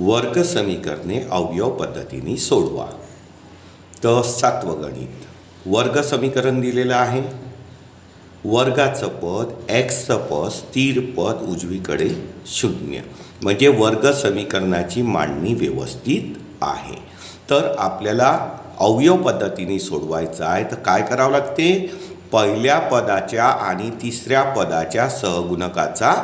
वर्ग समीकरणे अवयव पद्धतीने सोडवा. तर सातवं गणित वर्ग समीकरण दिलेलं आहे. वर्गाचं पद एक्सचं पद स्थिर पद उजवीकडे शून्य. म्हणजे वर्ग समीकरणाची मांडणी व्यवस्थित आहे. तर आपल्याला अवयव पद्धतीने सोडवायचं आहे. तर काय करावं लागते? पहिल्या पदाच्या आणि तिसऱ्या पदाच्या सहगुणकाचा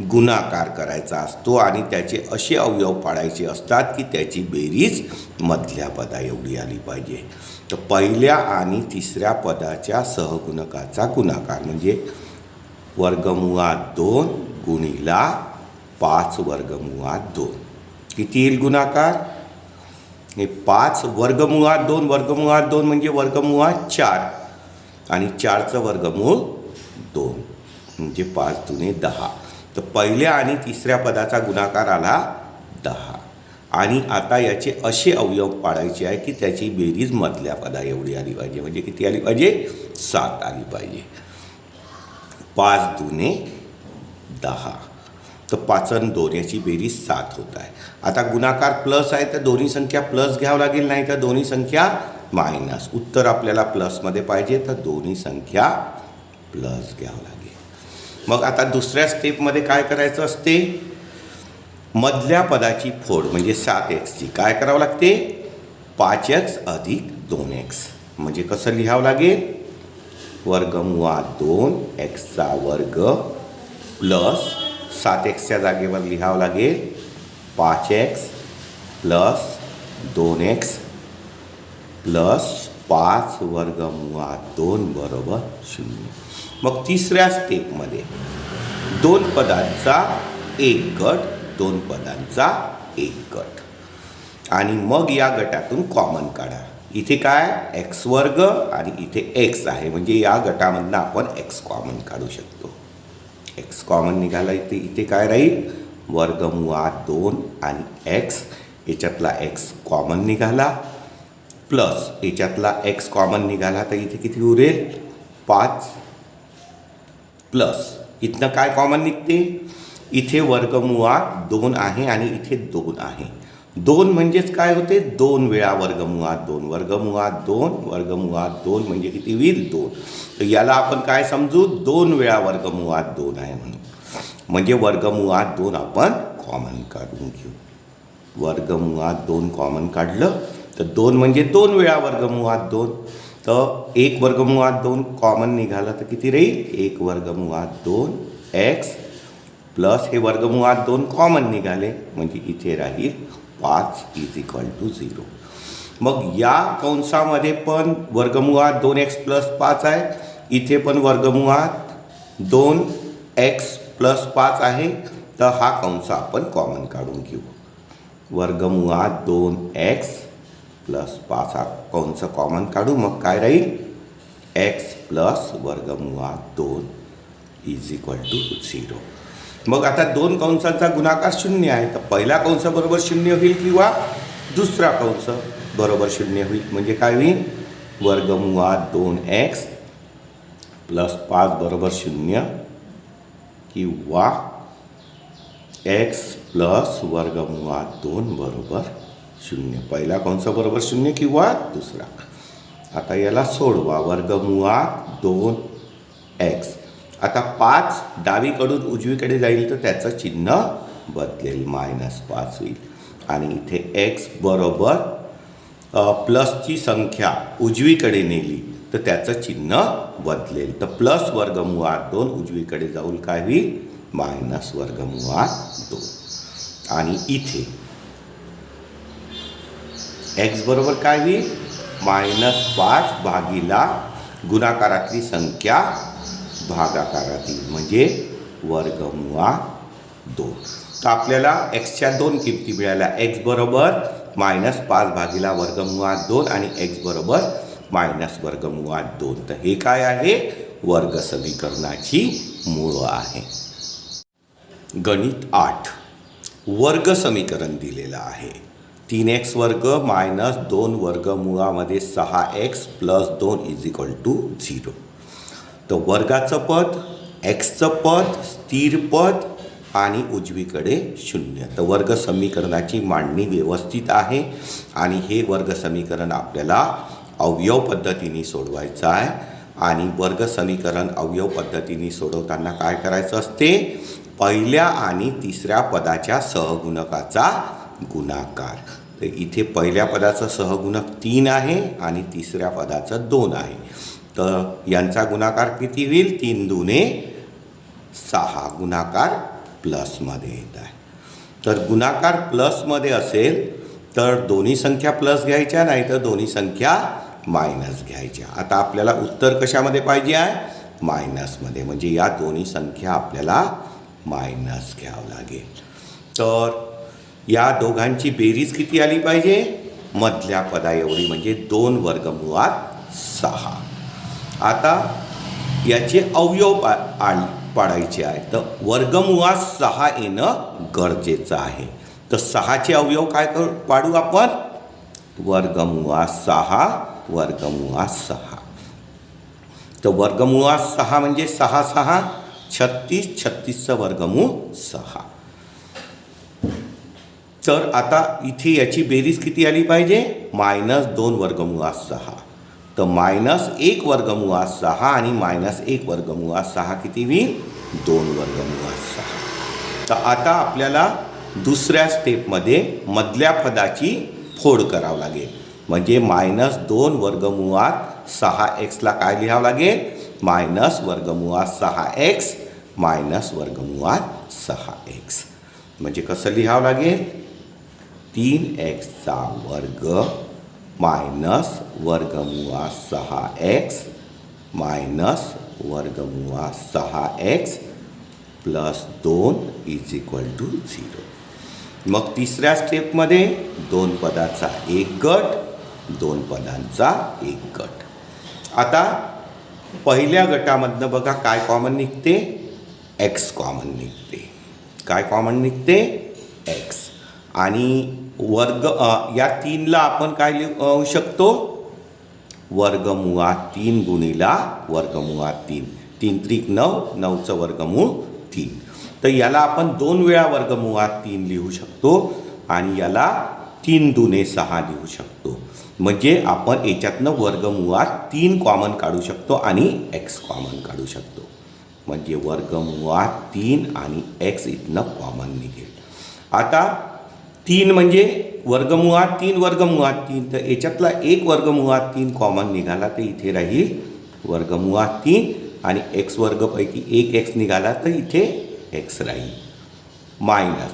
गुणाकार करायचा असतो आणि त्याचे असे अवयव पाडायचे असतात की त्याची बेरीज मधल्या पदा एवढी आली पाहिजे. तर पहिल्या आणि तिसऱ्या पदाच्या सहगुणकाचा गुणाकार म्हणजे वर्गमुळात दोन गुणीला पाच वर्गमुळात दोन. किती येईल गुणाकार? हे पाच वर्गमुळात दोन वर्गमुळात दोन म्हणजे वर्गमुळात चार. आणि चारचं वर्गमूळ दोन. म्हणजे पाच दुने दहा. तर पहिल्या आणि तिसऱ्या पदाचा गुणाकार आला दहा. आणि आता याचे असे अवयव पाडायचे आहे की त्याची बेरीज मधल्या पदा एवढी आली पाहिजे. म्हणजे किती आली पाहिजे? सात आली पाहिजे. पाच दुने दहा. तर पाचन दोन याची बेरीज सात होत आहे. आता गुणाकार प्लस आहे तर दोन्ही संख्या प्लस घ्यावं लागेल नाही तर दोन्ही संख्या मायनस. उत्तर आपल्याला प्लसमध्ये पाहिजे तर दोन्ही संख्या प्लस घ्यावं लागेल. मग आता दुसऱ्या स्टेपमध्ये काय करायचं असते? मधल्या पदाची फोड म्हणजे सात एक्सची काय करावं लागते? पाच एक्स अधिक दोन एक्स म्हणजे कसं लिहावं लागेल? वर्गमुळात दोन एक्सचा वर्ग प्लस सात एक्सच्या जागेवर लिहावं लागेल. पाच एक्स प्लस दोन एक्स प्लस पाच वर्गमुळात दोन बरोबर शून्य. मग तिसऱ्या स्टेपमध्ये दोन पदांचा एक गट दोन पदांचा एक गट. आणि मग या गटातून कॉमन काढा. इथे काय? एक्स वर्ग आणि इथे एक्स आहे. म्हणजे या गटामधनं आपण एक्स कॉमन काढू शकतो. एक्स कॉमन निघाला इथे. इथे काय राहील? वर्गमुळात दोन आणि एक्स याच्यातला एक्स कॉमन निघाला. प्लस याच्यातला एक्स कॉमन निघाला तर इथे किती उरेल? पाच. प्लस. इथनं काय कॉमन निघते? इथे वर्गमुळात दोन आहे आणि इथे दोन आहे. दोन म्हणजेच काय होते? दोन वेळा वर्गमुळात दोन वर्गमुळात दोन वर्गमुळात दोन म्हणजे किती? होईल दोन. तर याला आपण काय समजू? दोन वेळा वर्गमुळात दोन आहे म्हणून. म्हणजे वर्गमुळात दोन आपण कॉमन काढून घेऊ. वर्गमुळात दोन कॉमन काढलं तर दोन म्हणजे दोन वेळा वर्गमुळात दोन. तर एक वर्गमुळात दोन कॉमन निघालं तर किती राहील? एक वर्गमुळात दोन एक्स प्लस हे वर्गमुळात दोन कॉमन निघाले म्हणजे इथे राहील पाच इज इक्वल टू झिरो मग या कंसामध्ये पण वर्गमुळात दोन एक्स प्लस पाच आहे. इथे पण वर्गमुळात दोन एक्स प्लस पाच आहे. तर हा कंस आपण कॉमन काढून घेऊ. वर्गमुळात दोन एक्स प्लस पाच हा कंस कॉमन काढू? मग काय राहील? एक्स प्लस वर्गमुळात दोन इज इक्वल टू झिरो मग आता दोन कंसांचा गुणाकार शून्य आहे. तर पहिला कंस बरोबर शून्य होईल किंवा दुसरा कंस बरोबर शून्य होईल. म्हणजे काय होईल? वर्गमुळात दोन एक्स प्लस पाच बरोबर शून्य किंवा एक्स प्लस वर्गमुळात दोन बरोबर शून्य. पहिला कंस बरोबर शून्य किंवा दुसरा? आता याला सोडवा. वर्गमुळात दोन एक्स आता पाच डावीकडून उजवीकडे जाईल तर त्याचं चिन्ह बदलेल. मायनस पाच होईल. आणि इथे एक्स बरोबर प्लसची संख्या उजवीकडे नेली तर त्याचं चिन्ह बदलेल. तर प्लस वर्गमुळात दोन उजवीकडे जाऊन काय होईल? मायनस वर्गमुळात दोन. आणि इथे एक्स बरोबर काय होईल? मायनस पाच भागीला गुणाकारातली संख्या भागाकारातील म्हणजे वर्गमुळात दोन. तर आपल्याला एक्सच्या दोन किमती मिळाल्या. एक्स बरोबर मायनस पाच भागीला वर्गमुळात दोन आणि एक्स बरोबर मायनस वर्गमुळात दोन. तर हे काय आहे? वर्ग समीकरणाची मूळ आहे. गणित आठ. वर्ग समीकरण दिलेलं आहे. तीन एक्स वर्ग मायनस दोन वर्गमुळामध्ये सहा एक्स प्लस दोन इज इक्वल टू झिरो. तर वर्गाचं पद एक्सचं पद स्थिर पद आणि उजवीकडे शून्य. तर वर्ग समीकरणाची मांडणी व्यवस्थित आहे आणि हे वर्ग समीकरण आपल्याला अवयव पद्धतीने सोडवायचं आहे. आणि वर्ग समीकरण अवयव पद्धतीने सोडवताना काय करायचं असते? पहिल्या आणि तिसऱ्या पदाच्या सहगुणकाचा गुणाकार. तर इथे पहिल्या पदाचं सहगुणक तीन आहे आणि तिसऱ्या पदाचं दोन आहे. तर यांचा गुणाकार किती होईल? तीन दुने सहा. गुणाकार प्लसमध्ये येत आहे. तर गुणाकार प्लसमध्ये असेल तर दोन्ही संख्या प्लस घ्यायच्या नाही तर दोन्ही संख्या मायनस घ्यायच्या. आता आपल्याला उत्तर कशामध्ये पाहिजे आहे? मायनसमध्ये म्हणजे या दोन्ही संख्या आपल्याला मायनस घ्यावं लागेल. तर या दोघांची बेरीज किती आली पाहिजे? मधल्या पदा एवढी म्हणजे दोन वर्गमुळात सहा. आता याचे अवयव पा आण पाडायचे आहे तर वर्गमुळात सहा येणं गरजेचं आहे. तर सहाचे अवयव काय कर पाडू आपण? वर्गमुळात सहा वर्गमुळात सहा. तर वर्गमुळात सहा म्हणजे सहा सहा छत्तीस छत्तीसचं वर्गमूळ सहा. तर आता इथे याची बेरीज किती आली पाहिजे? मायनस दोन वर्गमुळात सहा. तर मायनस एक वर्गमुळात सहा आणि मायनस एक वर्गमुळात सहा किती होईल? दोन वर्गमुळात सहा. तर आता आपल्याला दुसऱ्या स्टेपमध्ये मधल्या पदाची फोड करावं लागेल. म्हणजे मायनस दोन वर्गमुळात सहा एक्सला काय लिहावं लागेल? मायनस वर्गमुळात सहा एक्स मायनस वर्गमुळात सहा एक्स म्हणजे कसं लिहावं लागेल? तीन एक्सचा वर्ग मायनस वर्गमुळा सहा एक्स मायनस वर्गमुळा सहा एक्स प्लस दोन इज इक्वल टू झिरो. मग तिसऱ्या स्टेपमध्ये दोन पदाचा एक गट दोन पदांचा एक गट. आता पहिल्या गटामधनं बघा काय कॉमन निघते? एक्स कॉमन निघते. काय कॉमन निघते? एक्स आणि वर्ग या तीनला आपण काय लिहू शकतो? वर्गमुळात तीन गुणीला वर्गमुळात तीन. तीन त्रिक नऊ नऊचं वर्गमूळ तीन. तर याला आपण दोन वेळा वर्गमुळात तीन लिहू शकतो आणि याला तीन दुने सहा लिहू शकतो. म्हणजे आपण याच्यातनं वर्गमुळात तीन कॉमन काढू शकतो आणि एक्स कॉमन काढू शकतो. म्हणजे वर्गमुळात तीन आणि एक्स इथनं कॉमन निघेल. आता तीन म्हणजे वर्गमुळात तीन वर्गमुळात तीन. तर याच्यातला एक वर्गमुळात तीन कॉमन निघाला तर इथे राहील वर्गमुळात तीन आणि एक्स वर्गपैकी एक एक्स निघाला तर इथे एक्स राहील. मायनस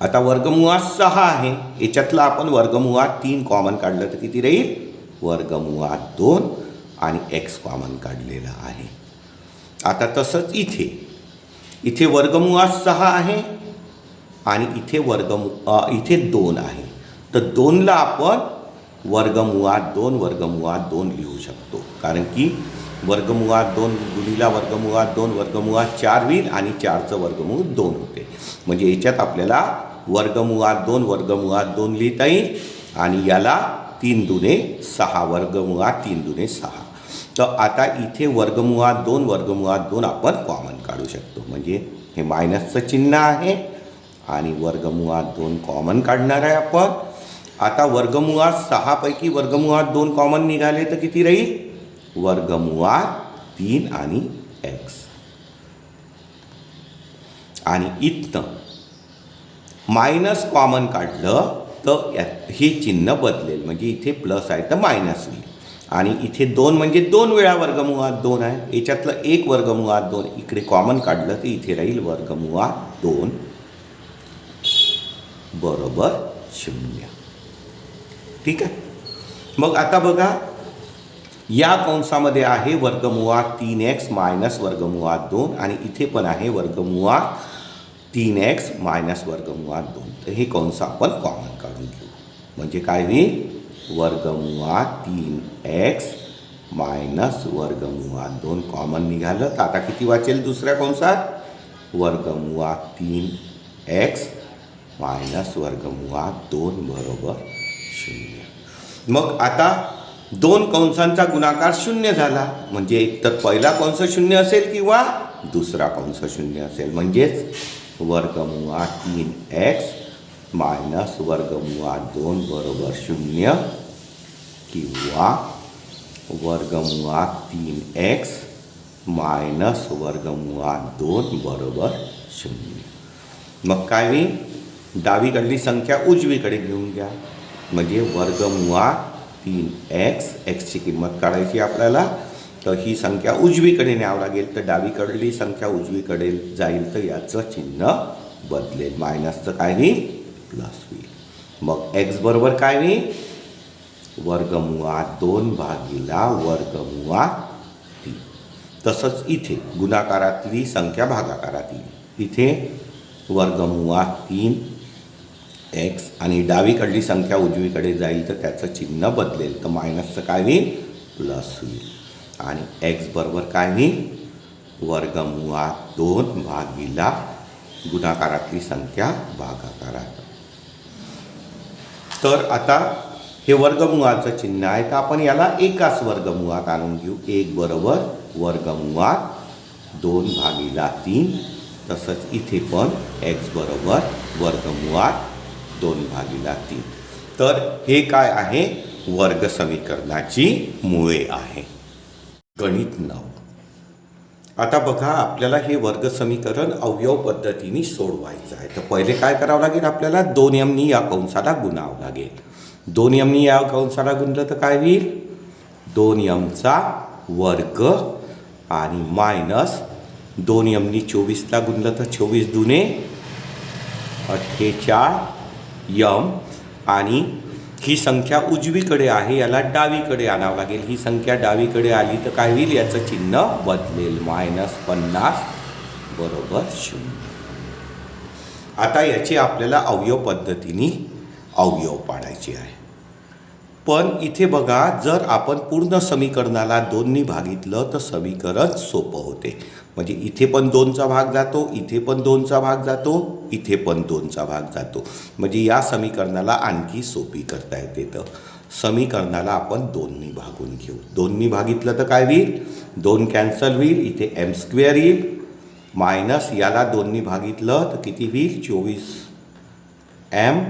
आता वर्गमुळात सहा आहे. याच्यातला आपण वर्गमुळात तीन कॉमन काढलं तर किती राहील? वर्गमुळात दोन आणि एक्स कॉमन काढलेला आहे. आता तसंच इथे. इथे वर्गमुळात सहा आहे. आणि इथे वर्गमु इथे दोन आहे. तर दोनला आपण वर्गमुळात दोन वर्गमुळात दोन लिहू शकतो. कारण की वर्गमुळात दोन गुणीला वर्गमुळात दोन वर्गमुळात चार होईल आणि चारचं वर्गमूळ दोन होते. म्हणजे याच्यात आपल्याला वर्गमुळात दोन वर्गमुळात दोन लिहिता येईल आणि याला तीन दुने सहा वर्गमुळात तीन दुने सहा. तर आता इथे वर्गमुळात दोन वर्गमुळात दोन आपण कॉमन काढू शकतो. म्हणजे हे मायनसचं चिन्ह आहे. आणि वर्गमुळात दोन कॉमन काढणार आहे आपण. आता वर्गमुळात सहापैकी वर्गमुळात दोन कॉमन निघाले तर किती राहील? वर्गमुळात तीन आणि एक्स आणि इथनं मायनस कॉमन काढलं तर हे चिन्ह बदलेल. म्हणजे इथे प्लस आहे तर मायनस होईल. आणि इथे दोन म्हणजे दोन वेळा वर्गमुळात दोन आहे. याच्यातलं एक वर्गमुळात दोन. इकडे कॉमन काढलं तर इथे राहील वर्गमुळात दोन. बरोबर शून्य. ठीक आहे? मग आता बघा या कंसामध्ये आहे वर्गमुळात तीन एक्स मायनस वर्गमुळात दोन आणि इथे पण आहे वर्गमुळात तीन एक्स मायनस वर्गमुळात दोन. तर हे कंस आपण कॉमन काढून घेऊ. म्हणजे काय होईल? वर्गमुळात तीन एक्स मायनस वर्गमुळात दोन. कॉमन निघालं. तर आता किती वाचेल दुसऱ्या कंसात? वर्गमुळात तीन एक्स मायनस वर्गमुळात दोन बरोबर शून्य. मग आता दोन कंसांचा गुणाकार शून्य झाला. म्हणजे एक तर पहिला कंस शून्य असेल किंवा दुसरा कंस शून्य असेल. म्हणजेच वर्गमुळात तीन एक्स मायनस वर्गमुळात दोन बरोबर शून्य किंवा वर्गमुळात तीन एक्स मायनस वर्गमुळात दोन बरोबर शून्य. मग काय मी डावीकडली संख्या उजवीकडे घेऊन घ्या. म्हणजे वर्गमुळात तीन एक्स एक्सची किंमत काढायची आपल्याला. तर ही संख्या उजवीकडे न्यावं लागेल. तर डावीकडली संख्या उजवीकडे जाईल. तर याचं चिन्ह बदलेल. मायनसचं काय होईल? प्लस होईल. मग एक्स बरोबर काय होईल? वर्गमुआ दोन भागीला वर्गमुआ तीन. तसंच इथे गुणाकारातली संख्या भागाकारात येईल. इथे वर्गमुआ तीन एक्स आणि डावीकडली संख्या उजवीकडे जाईल तर त्याचं चिन्ह बदलेल. तर मायनसचं काय होईल? प्लस होईल. आणि एक्स बरोबर काय होईल? वर्गमुळात दोन भागीला गुणाकारातली संख्या भागाकारात. तर आता हे वर्गमुळाचं चिन्ह आहे. तर आपण याला एकाच वर्गमुळात आणून घेऊ. एक बरोबर वर्गमुळात दोन भागीला तीन. तसंच इथे पण एक्स बरोबर वर्गमुळात दोन भागीला तीन. तर हे काय आहे? वर्ग समीकरणाची मुळे आहे. गणित नऊ. आता बघा आपल्याला हे वर्ग समीकरण अवयव पद्धतीने सोडवायचं आहे. तर पहिले काय करावं लागेल आपल्याला? दोन यमनी या कंसाला गुणावं लागेल. दोन यमनी या कंसाला गुणलं तर काय होईल? दोन यमचा वर्ग आणि मायनस दोन यमनी चोवीसला गुणलं तर चोवीस दुने अठ्ठेचाळ यम आणि ही संख्या उजवीकडे आहे याला डावीकडे आणावं लागेल. ही संख्या डावीकडे आली तर काय होईल? याचं चिन्ह बदलेल. मायनस पन्नास बरोबर शून्य. आता याची आपल्याला अवयव पद्धतीने अवयव पाडायचे आहे. पण इथे बघा जर आपण पूर्ण समीकरणाला दोन्ही भागितलं तर समीकरण सोपं होते. म्हणजे इथे पण दोनचा भाग जातो इथे पण दोनचा भाग जातो इथे पण दोनचा भाग जातो. म्हणजे या समीकरणाला आणखी सोपी करता येते तर. समीकरणाला आपण दोननी भागून घेऊ. दोन्ही भागितलं तर काय होईल? दोन कॅन्सल होईल इथे एम स्क्वेअर येईल. मायनस याला दोननी भागितलं तर किती होईल? चोवीस. एम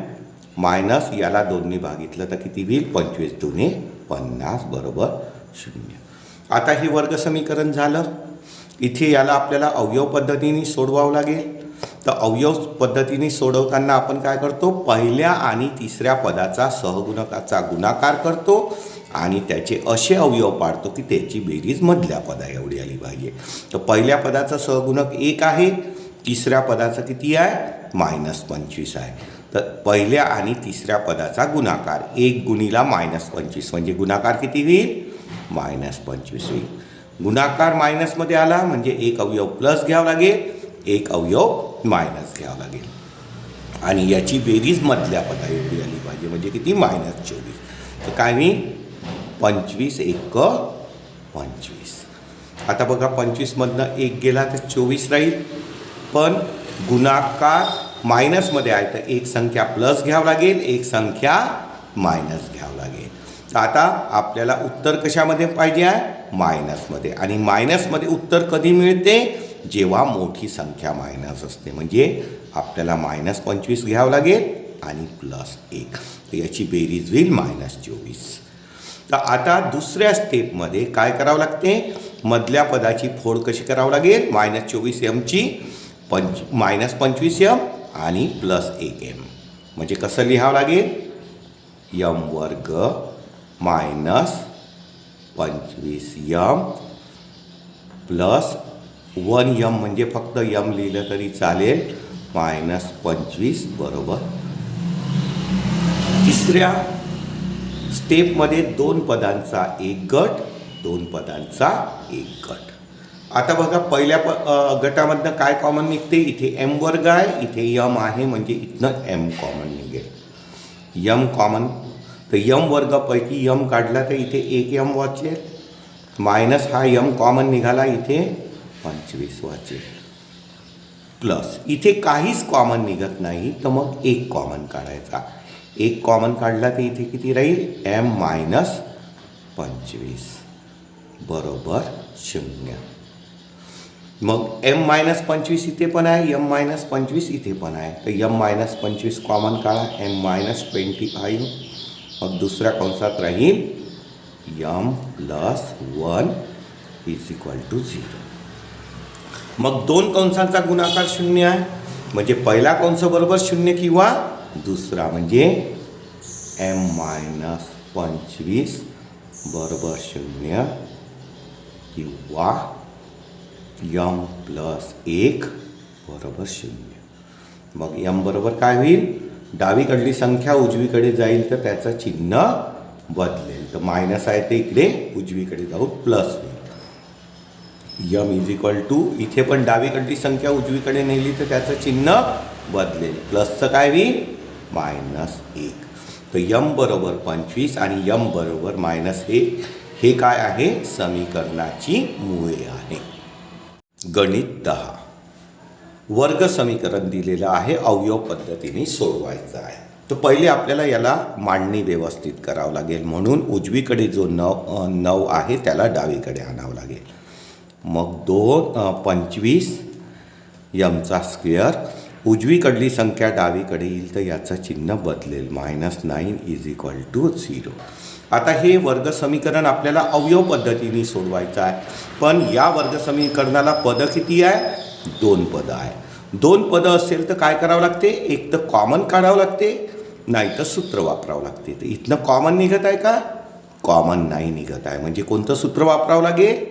मायनस याला दोन्ही भागितलं तर किती होईल? पंचवीस दोन्ही पन्नास बरोबर शून्य. आता हे वर्ग समीकरण झालं. इथे याला आपल्याला अवयव पद्धतीने सोडवावं लागेल. तर अवयव पद्धतीने सोडवताना आपण काय करतो? पहिल्या आणि तिसऱ्या पदाचा सहगुणकाचा गुणाकार करतो आणि त्याचे असे अवयव पाडतो की त्याची बेरीज मधल्या पदा एवढी आली पाहिजे. तर पहिल्या पदाचा सहगुणक एक आहे तिसऱ्या पदाचं किती आहे? मायनस पंचवीस आहे. तर पहिल्या आणि तिसऱ्या पदाचा गुणाकार एक गुणीला मायनस पंचवीस. म्हणजे गुणाकार किती होईल? मायनस पंचवीस होईल. गुणाकार मायनसमध्ये आला म्हणजे एक अवयव प्लस घ्यावं लागेल एक अवयव मायनस घ्यावं लागेल. आणि याची बेरीज मधल्या पदा एवढी आली पाहिजे म्हणजे किती? मायनस चोवीस. तर काय मी पंचवीस एक पंचवीस. आता बघा पंचवीसमधनं एक गेला तर चोवीस राहील. पण गुणाकार मायनसमध्ये आहे तर एक संख्या प्लस घ्यावं लागेल एक संख्या मायनस घ्यावं लागेल. तर आता आपल्याला उत्तर कशामध्ये पाहिजे आहे? मायनसमध्ये. आणि मायनसमध्ये उत्तर कधी मिळते? जेव्हा मोठी संख्या मायनस असते. म्हणजे आपल्याला मायनस पंचवीस घ्यावं लागेल आणि प्लस एक. तर याची बेरीज होईल मायनस चोवीस. तर आता दुसऱ्या स्टेपमध्ये काय करावं लागते? मधल्या पदाची फोड कशी करावं लागेल? मायनस चोवीस एमची पंच मायनस पंचवीस एम आणि प्लस एक एम म्हणजे कसं लिहावं लागेल? यम वर्ग मायनस पंचवीस यम प्लस वन यम म्हणजे फक्त यम लिहिलं तरी चालेल. मायनस पंचवीस बरोबर. तिसऱ्या स्टेपमध्ये दोन पदांचा एक गट दोन पदांचा एक गट. आता बघा पहिल्या प गटामधनं काय कॉमन निघते? इथे एम वर्ग आहे इथे यम आहे म्हणजे इथनं एम कॉमन निघेल. यम कॉमन तर यम वर्गापैकी यम काढला तर इथे एक यम वाचेल मायनस हा यम कॉमन निघाला इथे पंचवीस वाचेल प्लस इथे काहीच कॉमन निघत नाही तर मग एक कॉमन काढायचा. एक कॉमन काढला तर इथे किती राहील? एम मायनस पंचवीस. बरोबर शून्य. मग एम मायनस पंचवीस इथे पण आहे यम मायनस पंचवीस इथे पण आहे. तर यम मायनस पंचवीस कॉमन काढा एम मायनस ट्वेंटी फाईव्ह. मग दुसऱ्या कंसात राहील m plus one is equal to zero मग दोन कंसांचा गुणाकार शून्य आहे? म्हणजे पहिला कंस बरोबर शून्य किंवा दुसरा म्हणजे एम मायनस पंचवीस बरोबर शून्य किंवा यम प्लस एक बरोबर शून्य. मग यम बरोबर काय होईल? डावीकडली संख्या उजवीकडे जाईल तर त्याचं चिन्ह बदलेल. तर मायनस आहे ते इकडे उजवीकडे जाऊन प्लस होईल. यम इज इक्वल टू इथे पण डावीकडली संख्या उजवीकडे नेली तर त्याचं चिन्ह बदलेल. प्लसचं काय होईल? मायनस एक. तर यम बरोबर पंचवीस आणि यम बरोबर मायनस एक हे काय आहे? समीकरणाची मुळे आहे. गणित दहा. वर्ग समीकरण दिलेलं आहे अवयव पद्धतीने सोडवायचं आहे. तर पहिले आपल्याला याला मांडणी व्यवस्थित करावं लागेल म्हणून उजवीकडे जो नव नऊ आहे त्याला डावीकडे आणावं लागेल. मग दोन पंचवीस यमचा स्क्वेअर. उजवीकडली संख्या डावीकडे येईल तर याचं चिन्ह बदलेल. Minus nine is equal to zero. आता हे वर्ग समीकरण आपल्याला अवयव पद्धतीने सोडवायचं आहे. पण या वर्ग समीकरणाला पदं किती आहे? दोन पदं आहे. दोन पदं असेल तर काय करावं लागते? एक तर कॉमन काढावं लागते नाही तर सूत्र वापरावं लागते. तर इथनं कॉमन निघत आहे का? कॉमन नाही निघत आहे. म्हणजे कोणतं सूत्र वापरावं लागेल?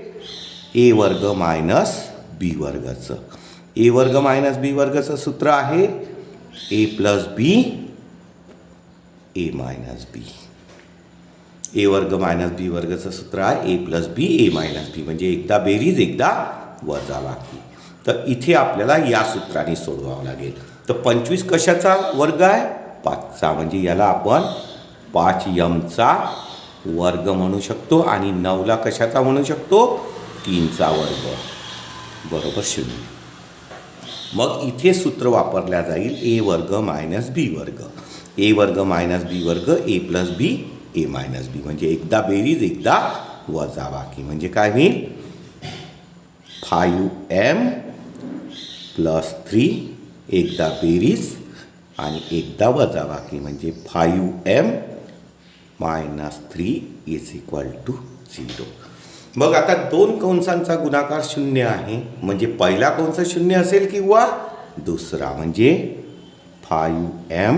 ए वर्ग मायनस बी वर्गाचं. ए वर्ग मायनस बी वर्गाचं सूत्र आहे A plus B A minus बी ए वर्ग मायनस बी वर्गाचं सूत्र आहे A plus B A minus B म्हणजे एकदा बेरीज एकदा वजा बाकी. तर इथे आपल्याला या सूत्राने सोडवावं लागेल. तर पंचवीस कशाचा वर्ग आहे? पाचचा. म्हणजे याला आपण पाच यमचा वर्ग म्हणू शकतो आणि नऊला कशाचा म्हणू शकतो? तीनचा वर्ग. बरोबर शून्य. मग इथे सूत्र वापरल्या जाईल ए वर्ग मायनस बी वर्ग. ए वर्ग मायनस बी वर्ग ए plus B A minus B. म्हणजे एकदा बेरीज एकदा वजाबाकी. म्हणजे काय होईल? फायू एम प्लस थ्री एकदा बेरीज आणि एकदा वजाबाकी म्हणजे five m minus three is equal to zero. मग आता दोन कंसांचा गुणाकार शून्य आहे. म्हणजे पहिला कंस शून्य असेल किंवा दुसरा म्हणजे five m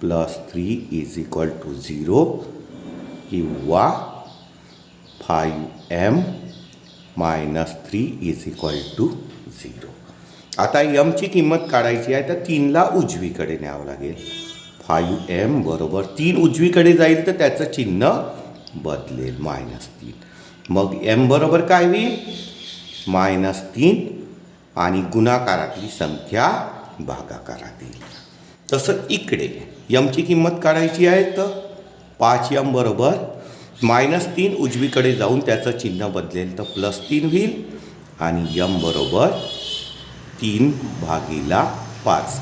plus three is equal to zero किंवा five m minus three is equal to zero. आता यमची किंमत काढायची आहे तर तीनला उजवीकडे न्यावं लागेल. फायू एम बरोबर तीन उजवीकडे जाईल तर त्याचं चिन्ह बदलेल मायनस तीन. मग एम बरोबर काय होईल? मायनस तीन आणि गुणाकारातली संख्या भागाकारात येईल तसं इकडे यमची किंमत काढायची आहे तर पाच यम बरोबर मायनस तीन उजवीकडे जाऊन त्याचं चिन्ह बदलेल तर प्लस तीन होईल आणि यम बरोबर तीन भागीला पाच.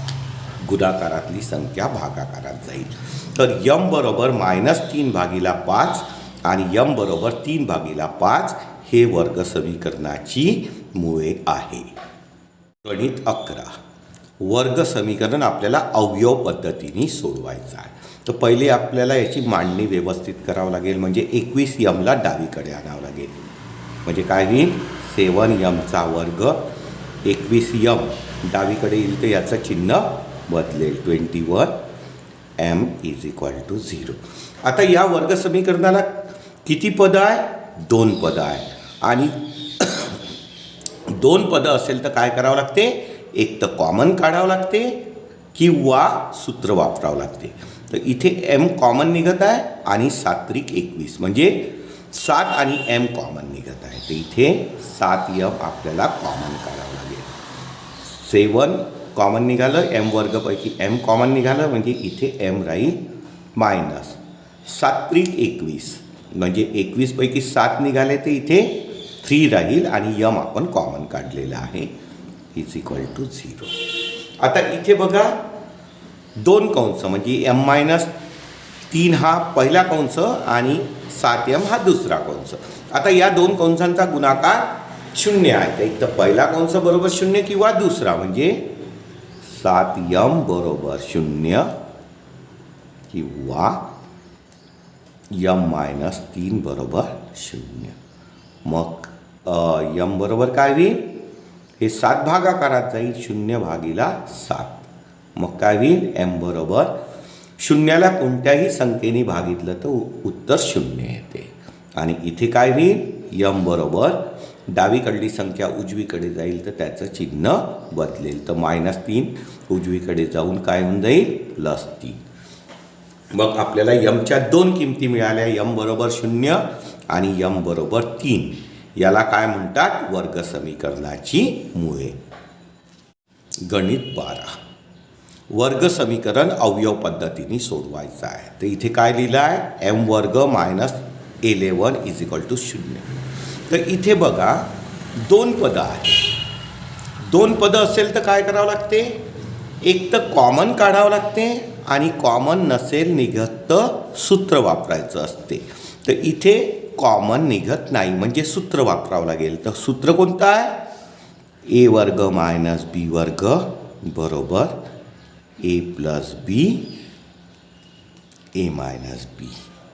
गुणाकारातली संख्या भागाकारात जाईल. तर यम बरोबर मायनस तीन भागीला पाच आणि यम बरोबर तीन भागीला पाच हे वर्ग समीकरणाची मुळे आहे. गणित अकरा. वर्ग समीकरण आपल्याला अवयव पद्धतीने सोडवायचं आहे. तर पहिले आपल्याला याची मांडणी व्यवस्थित करावं लागेल. म्हणजे एकवीस यमला डावीकडे आणावं लागेल. म्हणजे काय होईल? सेवन यमचा वर्ग एकवीस यम. डावीकडे येईल तर याचं चिन्ह बदलेल. Twenty one m is equal to zero. आता या वर्ग समीकरणाला किती पदं आहे? दोन पदं आहे. आणि दोन पदं असेल तर काय करावं लागते? एक तर कॉमन काढावं लागते किंवा सूत्र वापरावं लागते. तर इथे एम कॉमन निघत आहे आणि सात्रिक एकवीस. म्हणजे सात आणि एम कॉमन निघत आहे. तर इथे सात यम आपल्याला कॉमन काढावं सेवन कॉमन निघालं एम वर्गपैकी एम कॉमन निघालं म्हणजे इथे एम राहील मायनस. सात्रिक एकवीस म्हणजे एकवीसपैकी सात निघाले ते इथे थ्री राहील आणि यम आपण कॉमन काढलेलं आहे. इज इक्वल टू झिरो आता इथे बघा दोन कंस म्हणजे एम मायनस तीन हा पहिला कंस आणि सात एम हा दुसरा कंस. आता या दोन कंसांचा गुणाकार शून्य आहे. तर एक तर पहिला कंस बरोबर शून्य किंवा दुसरा? म्हणजे सात यम बरोबर शून्य किंवा यम मायनस तीन बरोबर शून्य. मग यम बरोबर काय होईल? हे सात भागाकारात जाईल शून्य भागीला सात. मग काय होईल? एम बरोबर शून्याला कोणत्याही संख्येने भागितलं तर उत्तर शून्य येते. आणि इथे काय होईल? यम बरोबर डावीकडली संख्या उजवीकडे जाईल तर त्याचं चिन्ह बदलेल. तर मायनस तीन उजवीकडे जाऊन काय होऊन जाईल? प्लस तीन. मग आपल्याला यमच्या दोन किमती मिळाल्या. यम बरोबर शून्य आणि यम बरोबर तीन. याला काय म्हणतात? वर्ग समीकरणाची मुळे. गणित बारा. वर्ग समीकरण अवयव पद्धतीने सोडवायचं आहे. तर इथे काय लिहिलं आहे एम वर्ग minus eleven is equal to शून्य. तर इथे बघा दोन पदं आहेत. दोन पदं असेल तर काय करावं लागते? एक तर कॉमन काढावं लागते आणि कॉमन नसेल निघत तर सूत्र वापरायचं असते. तर इथे कॉमन निघत नाही म्हणजे सूत्र वापरावं लागेल. तर सूत्र कोणतं आहे? ए वर्ग मायनस बी वर्ग बरोबर ए प्लस बी ए मायनस बी.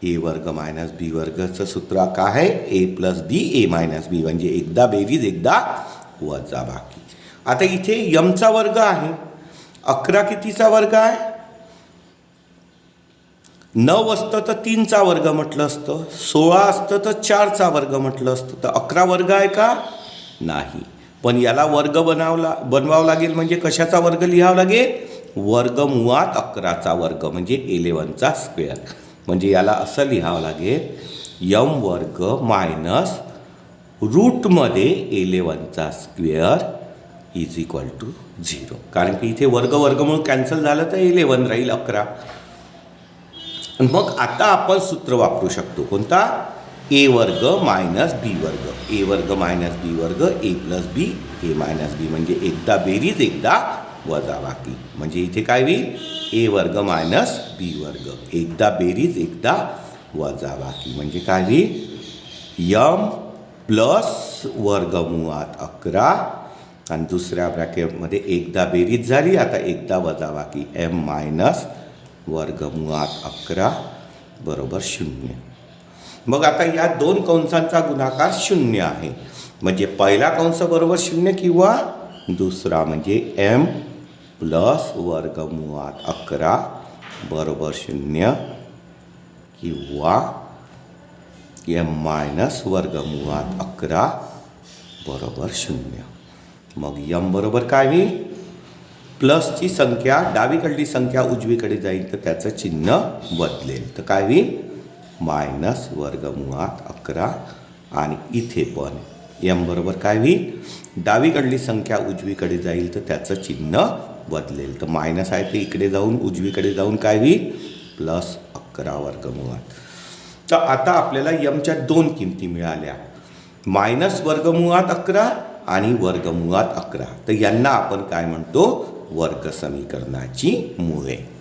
ए वर्ग मायनस बी वर्गचं सूत्र काय आहे? A plus B A minus B. म्हणजे एकदा बेरीज एकदा वजा बाकी. आता इथे यमचा वर्ग आहे. अकरा कितीचा वर्ग आहे? नऊ असतं तर तीनचा वर्ग म्हटलं असतं. सोळा असतं तर चारचा वर्ग म्हटलं असतं. तर अकरा वर्ग आहे का? नाही. पण याला वर्ग बनावला बनवावं लागेल म्हणजे कशाचा वर्ग लिहावा लागेल? वर्ग मुळात अकराचा वर्ग म्हणजे इलेवनचा स्क्वेअर म्हणजे याला असं लिहावं लागेल यम वर्ग मायनस रूटमध्ये इलेवनचा square is equal to zero. कारण की इथे वर्ग वर्गमूळ कॅन्सल झालं तर इलेवन राहील अकरा. मग आता आपण सूत्र वापरू शकतो. कोणता? ए वर्ग मायनस बी वर्ग. ए वर्ग मायनस बी वर्ग ए plus B A minus B. म्हणजे एकदा बेरीज एकदा वजा बाकी. म्हणजे इथे काय होईल? ए वर्ग मायनस बी वर्ग. एकदा बेरीज एकदा वजा बाकी. म्हणजे काय होईल? यम प्लस वर्गमुळात अकरा. आणि दुसऱ्या ब्रॅकेटमध्ये एकदा बेरीज झाली आता एकदा वजा बाकी. एम मायनस वर्गमुळात अकरा बरोबर शून्य. मग आता या दोन कंसांचा गुणाकार शून्य आहे. म्हणजे पहिला कंस बरोबर शून्य किंवा दुसरा म्हणजे एम प्लस वर्गमुळात अकरा बरोबर शून्य किंवा एम मायनस वर्गमुळात अकरा बरोबर शून्य. मग यम बरोबर काय होईल? प्लसची संख्या डावीकडली संख्या उजवीकडे जाईल तर त्याचं चिन्ह बदलेल. तर काय होईल? मायनस वर्गमुळात अकरा आणि इथे पण यम बरोबर काय होईल? डावीकडली संख्या उजवीकडे जाईल तर त्याचं चिन्ह बदलेल. तर मायनस आहे ते इकडे जाऊन उजवीकडे जाऊन काय होईल प्लस अकरा वर्गमुळात. तर आता आपल्याला यमच्या दोन किमती मिळाल्या. मायनस वर्गमुळात अकरा आणि वर्गमुळात अकरा. तर यांना आपण काय म्हणतो? वर्ग समीकरणाची मुळे.